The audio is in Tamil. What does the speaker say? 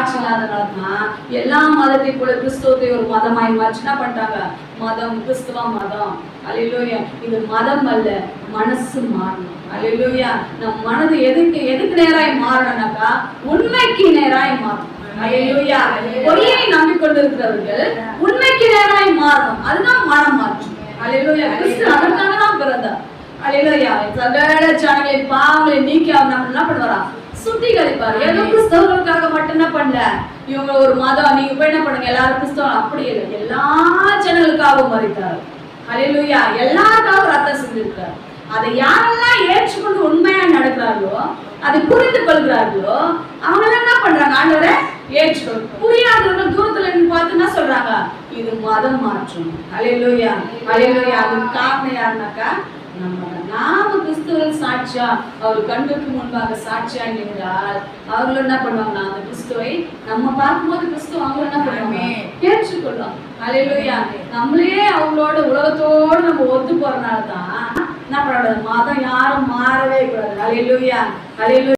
சாட்சி எல்லா மதத்தை போல கிறிஸ்துவத்தை ஒரு மதமாய் மாற்றி என்ன பண்ணிட்டாங்க. மதம் கிறிஸ்துவ மதம். அலையிலோயா இது மதம் அல்ல மனசு மாறணும். அலையிலோயா நம் மனது எதுக்கு எதுக்கு நேராய் மாறணும்னாக்கா உண்மைக்கு நேராய் மாறணும். அல்லேலூயா. பொய்யை நம்பிக்கொண்டிருக்கிறவர்கள் உண்மைக்கு நேராய் மாறணும். அதுதான் மனம் மாற்றும். அலையிலோயா கிறிஸ்து அதற்காக தான் பிறந்தார். அலையிலோயா சகல சாணிகளை பாவங்களை நீக்கி அவர் நம்ம என்ன பண்ணுவாரா? சுத்திகரிப்பார். ஏதோ கிறிஸ்தவர்களுக்காக இவங்க ஒரு மதம் நீங்க போய் என்ன பண்ணுங்க? எல்லாரும் கிறிஸ்தவம் அப்படி இல்லை எல்லா ஜனங்களுக்காகவும் மறித்தார். அலையிலுயா எல்லாருக்காகவும் ரத்தம் செஞ்சிருக்கார் அதை யாரெல்லாம் ஏற்றுக்கொண்டு உண்மையா நடக்கிறார்களோ அதை புரிந்து கொள்கிறார்களோ அவங்க என்ன பண்றாங்க? ஆண்டவரை ஏற்றுக்கொள். புரியாதவர்கள் தூரத்துல நின்னு பார்த்து என்ன சொல்றாங்க? இது மதம் மாற்றம். அலையிலுயா அலையிலுயா அதுக்கு காரணம் யாருனாக்கா நம்ம நாம கிறிஸ்துவர்கள் சாட்சியா அவர் கண்ணுக்கு முன்பாக சாட்சியா நின்றால் அவர்கள் என்ன பண்ணுவாங்கன்னா அந்த கிறிஸ்துவை நம்ம பார்க்கும்போது கிறிஸ்துவ அவங்க என்ன பண்ணுவாங்க? ஏற்றுக்கொள்ளும் அலையலூயா நம்மளே அவங்களோட உலகத்தோடு நம்ம ஒத்து போறதுனால தான் என்ன பண்ணக்கூடாது மதம் யாரும் மாறவே கூடாது. அலையலூயா அலையலூயா